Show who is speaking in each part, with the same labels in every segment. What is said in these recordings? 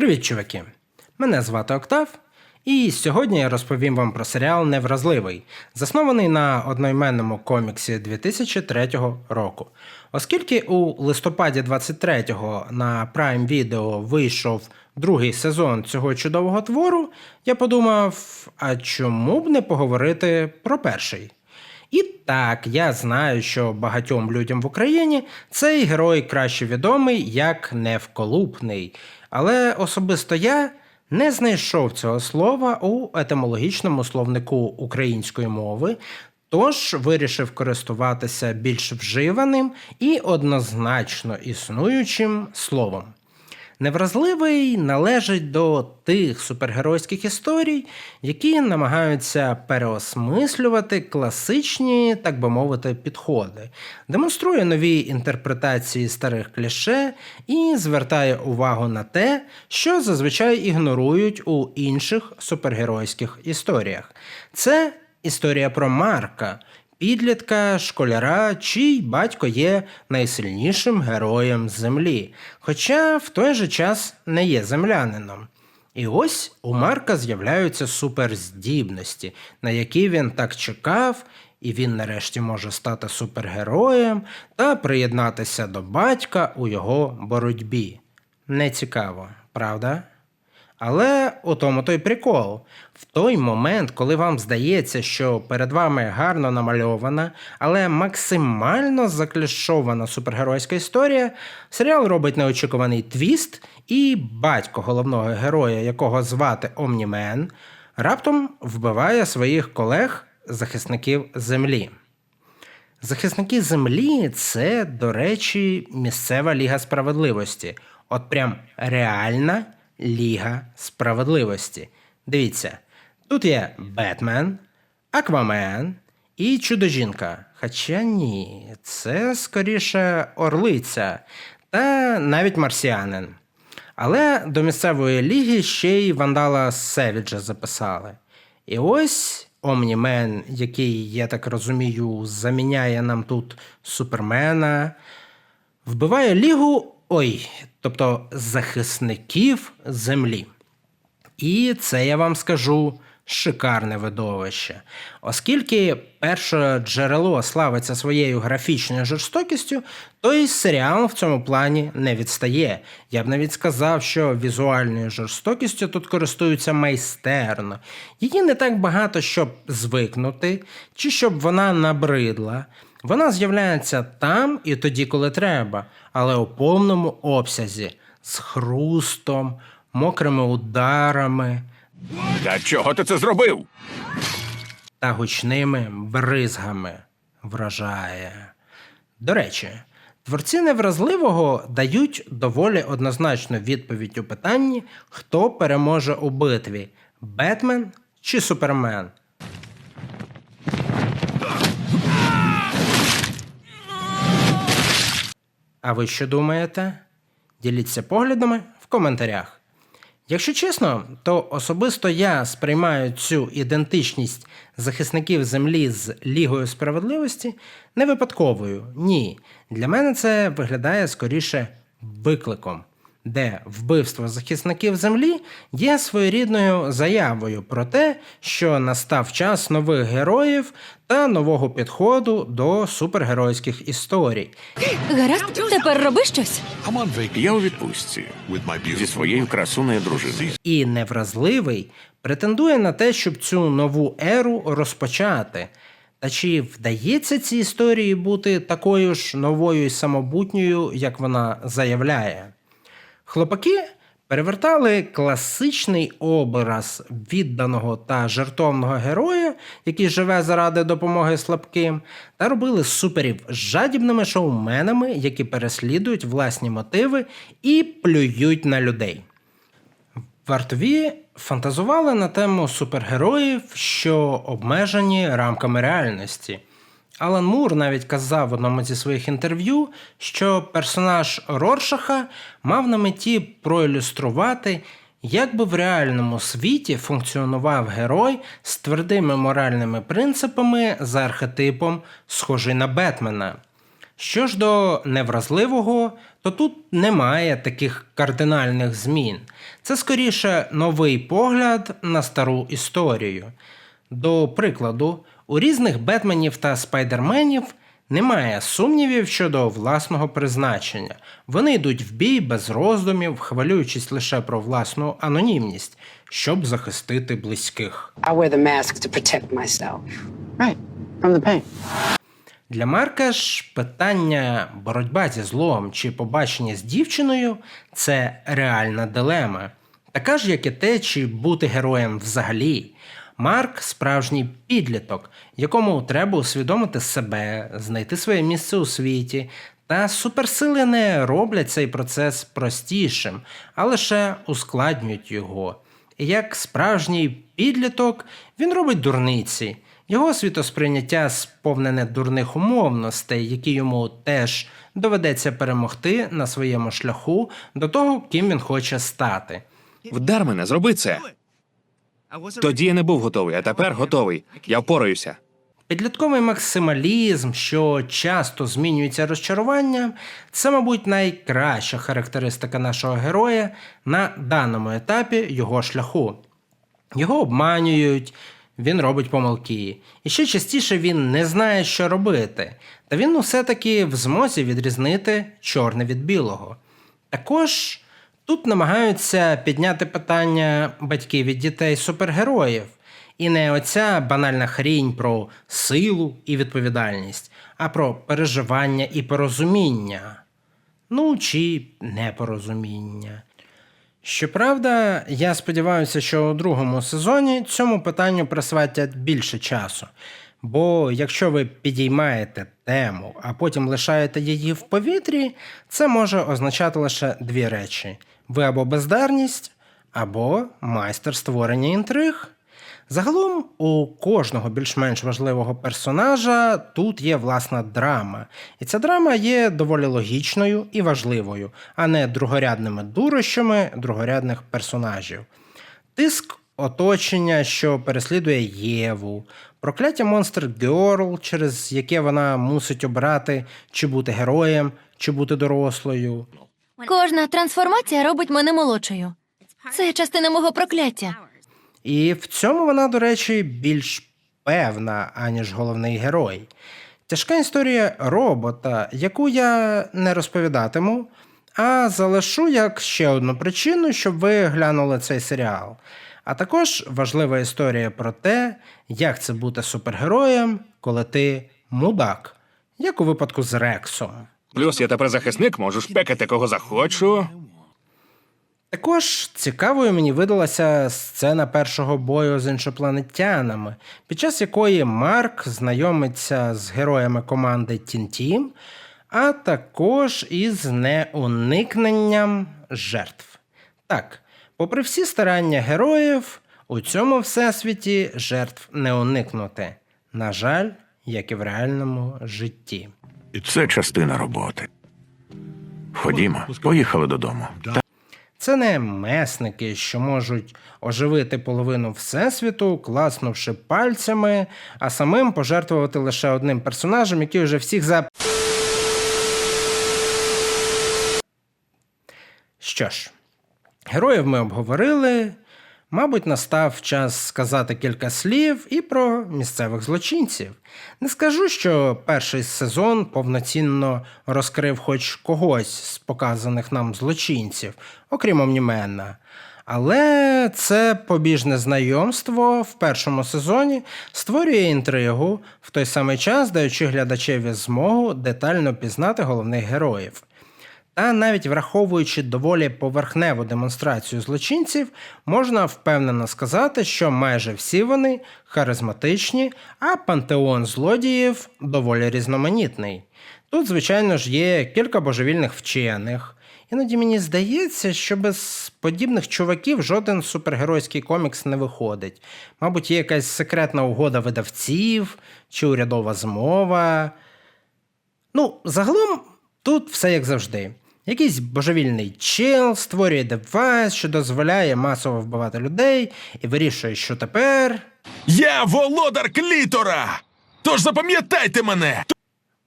Speaker 1: Привіт, чуваки! Мене звати Октав, і сьогодні я розповім вам про серіал Невразливий, заснований на одноіменному коміксі 2003 року. Оскільки у листопаді 23-го на Prime Video вийшов другий сезон цього чудового твору, я подумав: а чому б не поговорити про перший? І так, я знаю, що багатьом людям в Україні цей герой краще відомий як Невколупний. Але особисто я не знайшов цього слова у етимологічному словнику української мови, тож вирішив користуватися більш вживаним і однозначно існуючим словом. Невразливий належить до тих супергеройських історій, які намагаються переосмислювати класичні, так би мовити, підходи, демонструє нові інтерпретації старих кліше і звертає увагу на те, що зазвичай ігнорують у інших супергеройських історіях. Це історія про Марка, підлітка, школяра, чий батько є найсильнішим героєм землі, хоча в той же час не є землянином. І ось у Марка з'являються суперздібності, на які він так чекав, і він нарешті може стати супергероєм та приєднатися до батька у його боротьбі. Не цікаво, правда? Але у тому той прикол. В той момент, коли вам здається, що перед вами гарно намальована, але максимально заклішована супергеройська історія, серіал робить неочікуваний твіст, і батько головного героя, якого звати Омнімен, раптом вбиває своїх колег захисників землі. Захисники землі це, до речі, місцева ліга справедливості. От прям реальна. Ліга справедливості. Дивіться, тут є Бетмен, Аквамен і Чудо-жінка. Хоча ні, це скоріше орлиця та навіть марсіанин. Але до місцевої ліги ще й вандала Севіджа записали. І ось Омнімен, який, я так розумію, заміняє нам тут Супермена, вбиває лігу Ой, тобто захисників землі. І це я вам скажу шикарне видовище. Оскільки перше джерело славиться своєю графічною жорстокістю, то й серіал в цьому плані не відстає. Я б навіть сказав, що візуальною жорстокістю тут користуються майстерно. Її не так багато, щоб звикнути, чи щоб вона набридла. Вона з'являється там і тоді, коли треба, але у повному обсязі, з хрустом, мокрими ударами
Speaker 2: Та чого ти це зробив?
Speaker 1: та гучними бризгами вражає. До речі, творці невразливого дають доволі однозначну відповідь у питанні, хто переможе у битві Бетмен чи Супермен. А ви що думаєте? Діліться поглядами в коментарях. Якщо чесно, то особисто я сприймаю цю ідентичність захисників землі з Лігою справедливості не випадковою. Ні. Для мене це виглядає скоріше викликом, де вбивство захисників землі є своєрідною заявою про те, що настав час нових героїв та нового підходу до супергеройських історій.
Speaker 3: Гаразд, тепер роби щось.
Speaker 2: Я у відпустці зі своєю красуною дружиною.
Speaker 1: і невразливий претендує на те, щоб цю нову еру розпочати. Та чи вдається цій історії бути такою ж новою і самобутньою, як вона заявляє? Хлопаки перевертали класичний образ відданого та жертовного героя, який живе заради допомоги слабким, та робили суперів жадібними шоуменами, які переслідують власні мотиви і плюють на людей. Вартові фантазували на тему супергероїв, що обмежені рамками реальності. Алан Мур навіть казав в одному зі своїх інтерв'ю, що персонаж Роршаха мав на меті проілюструвати, як би в реальному світі функціонував герой з твердими моральними принципами за архетипом, схожий на Бетмена. Що ж до невразливого, то тут немає таких кардинальних змін. Це скоріше новий погляд на стару історію. До прикладу, у різних Бетменів та Спайдерменів немає сумнівів щодо власного призначення. Вони йдуть в бій без роздумів, хвилюючись лише про власну анонімність, щоб захистити близьких.
Speaker 4: I wear the mask to protect myself.
Speaker 5: Right. From the pain.
Speaker 1: Для Марка ж питання боротьба зі злом чи побачення з дівчиною це реальна дилема. Така ж, як і те, чи бути героєм взагалі. Марк справжній підліток, якому треба усвідомити себе, знайти своє місце у світі. Та суперсили не роблять цей процес простішим, а лише ускладнюють його. І як справжній підліток він робить дурниці. Його світосприйняття сповнене дурних умовностей, які йому теж доведеться перемогти на своєму шляху до того, ким він хоче стати.
Speaker 6: Вдар мене, зроби це. Тоді я не був готовий, а тепер готовий. Я впораюся.
Speaker 1: Підлітковий максималізм, що часто змінюється розчаруванням, це, мабуть, найкраща характеристика нашого героя на даному етапі його шляху. Його обманюють, він робить помилки. І ще частіше він не знає, що робити, та він усе таки в змозі відрізнити чорне від білого. Також тут намагаються підняти питання батьків від дітей супергероїв. І не оця банальна хрінь про силу і відповідальність, а про переживання і порозуміння. Ну чи непорозуміння. Щоправда, я сподіваюся, що у другому сезоні цьому питанню присвятять більше часу. Бо якщо ви підіймаєте тему, а потім лишаєте її в повітрі, це може означати лише дві речі: ви або бездарність, або майстер створення інтриг. Загалом у кожного більш-менш важливого персонажа тут є власна драма, і ця драма є доволі логічною і важливою, а не другорядними дурощами другорядних персонажів. Тиск оточення, що переслідує Єву, прокляття Monster Girl, через яке вона мусить обрати, чи бути героєм, чи бути дорослою.
Speaker 3: Кожна трансформація робить мене молодшою. Це частина мого прокляття.
Speaker 1: І в цьому вона, до речі, більш певна, аніж головний герой. Тяжка історія робота, яку я не розповідатиму, а залишу як ще одну причину, щоб ви глянули цей серіал. А також важлива історія про те, як це бути супергероєм, коли ти мудак, як у випадку з Рексом.
Speaker 6: Плюс я тепер захисник, можу шпекати кого захочу.
Speaker 1: Також цікавою мені видалася сцена першого бою з іншопланетянами, під час якої Марк знайомиться з героями команди Тінтім, а також із неуникненням жертв. Так, попри всі старання героїв, у цьому всесвіті жертв не уникнути. На жаль, як і в реальному житті.
Speaker 2: Це частина роботи. Ходімо, поїхали додому.
Speaker 1: Це не месники, що можуть оживити половину всесвіту, класнувши пальцями, а самим пожертвувати лише одним персонажем, який вже всіх за. Що ж, героїв ми обговорили. Мабуть, настав час сказати кілька слів і про місцевих злочинців. Не скажу, що перший сезон повноцінно розкрив хоч когось з показаних нам злочинців, окрім Омнімена. Але це побіжне знайомство в першому сезоні створює інтригу, в той самий час даючи глядачеві змогу детально пізнати головних героїв. Та навіть враховуючи доволі поверхневу демонстрацію злочинців, можна впевнено сказати, що майже всі вони харизматичні, а пантеон злодіїв доволі різноманітний. Тут, звичайно ж, є кілька божевільних вчених. Іноді мені здається, що без подібних чуваків жоден супергеройський комікс не виходить. Мабуть, є якась секретна угода видавців чи урядова змова. Ну, загалом тут все як завжди. Якийсь божевільний чел створює девайс, що дозволяє масово вбивати людей, і вирішує, що тепер.
Speaker 7: Я володар клітора! Тож запам'ятайте мене!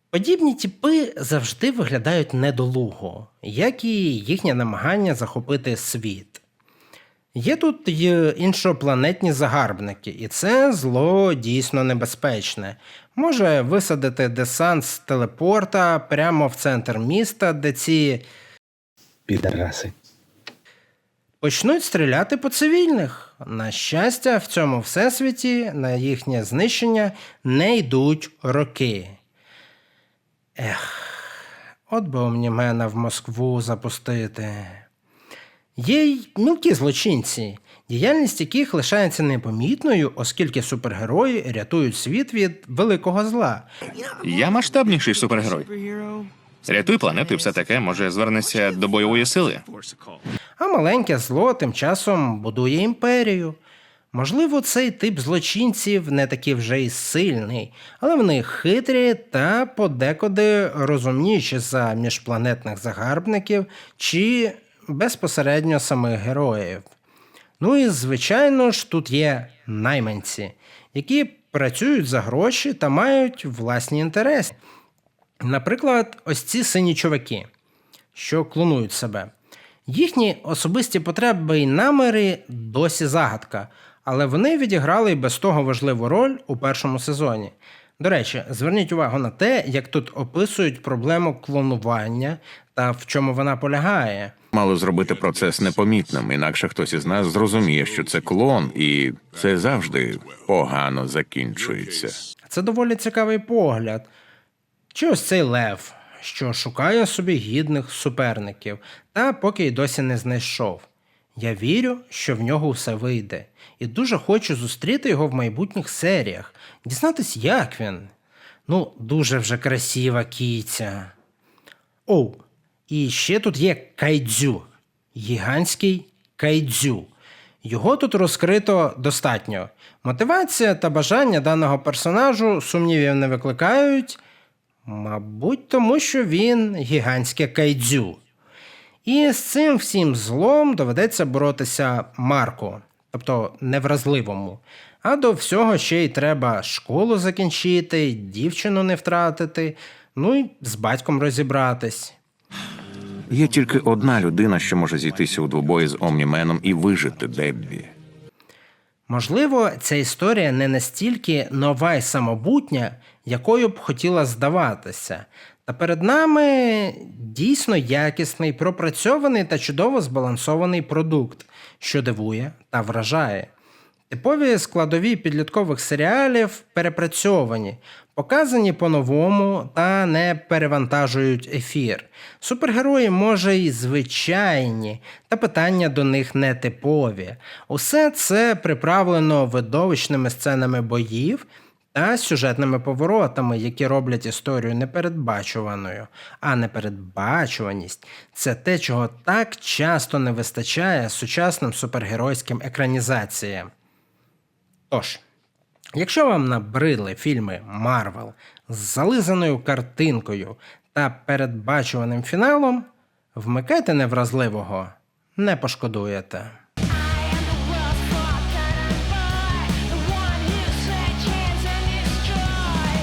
Speaker 1: Подібні типи завжди виглядають недолуго, як і їхнє намагання захопити світ. Є тут й іншопланетні загарбники, і це зло дійсно небезпечне. Може висадити десант з телепорта прямо в центр міста, де ці
Speaker 5: Підараси.
Speaker 1: почнуть стріляти по цивільних. На щастя, в цьому всесвіті на їхнє знищення не йдуть роки. Ех, от би Омнімена в Москву запустити. Є й мілкі злочинці, діяльність яких лишається непомітною, оскільки супергерої рятують світ від великого зла.
Speaker 6: Я масштабніший супергерой. Рятуй планету і все таке, може, звернешся до бойової сили.
Speaker 1: А маленьке зло тим часом будує імперію. Можливо, цей тип злочинців не такий вже й сильний, але вони хитрі та подекуди розумніші за міжпланетних загарбників чи безпосередньо самих героїв. Ну і звичайно ж тут є найманці, які працюють за гроші та мають власні інтереси. Наприклад, ось ці сині чуваки, що клонують себе. Їхні особисті потреби і наміри досі загадка, але вони відіграли і без того важливу роль у першому сезоні. До речі, зверніть увагу на те, як тут описують проблему клонування та в чому вона полягає.
Speaker 2: Мало зробити процес непомітним, інакше хтось із нас зрозуміє, що це клон, і це завжди погано закінчується.
Speaker 1: Це доволі цікавий погляд. Чи ось цей лев, що шукає собі гідних суперників, та поки й досі не знайшов. Я вірю, що в нього все вийде, і дуже хочу зустріти його в майбутніх серіях, дізнатись, як він. Ну, дуже вже красива кіця. Оу, і ще тут є кайдзю, гігантський кайдзю. Його тут розкрито достатньо. Мотивація та бажання даного персонажу сумнівів не викликають, мабуть, тому що він гігантське кайдзю. І з цим всім злом доведеться боротися Марку, тобто невразливому. А до всього ще й треба школу закінчити, дівчину не втратити, ну і з батьком розібратись.
Speaker 2: Є тільки одна людина, що може зійтися у двобої з Омніменом і вижити Деббі.
Speaker 1: Можливо, ця історія не настільки нова й самобутня, якою б хотіла здаватися. Та перед нами дійсно якісний, пропрацьований та чудово збалансований продукт, що дивує та вражає. Типові складові підліткових серіалів перепрацьовані, показані по-новому та не перевантажують ефір. Супергерої, може, й звичайні, та питання до них нетипові. Усе це приправлено видовищними сценами боїв та сюжетними поворотами, які роблять історію непередбачуваною. А непередбачуваність це те, чого так часто не вистачає сучасним супергеройським екранізаціям. Тож, якщо вам набридли фільми Марвел з зализаною картинкою та передбачуваним фіналом, вмикайте невразливого, не пошкодуєте.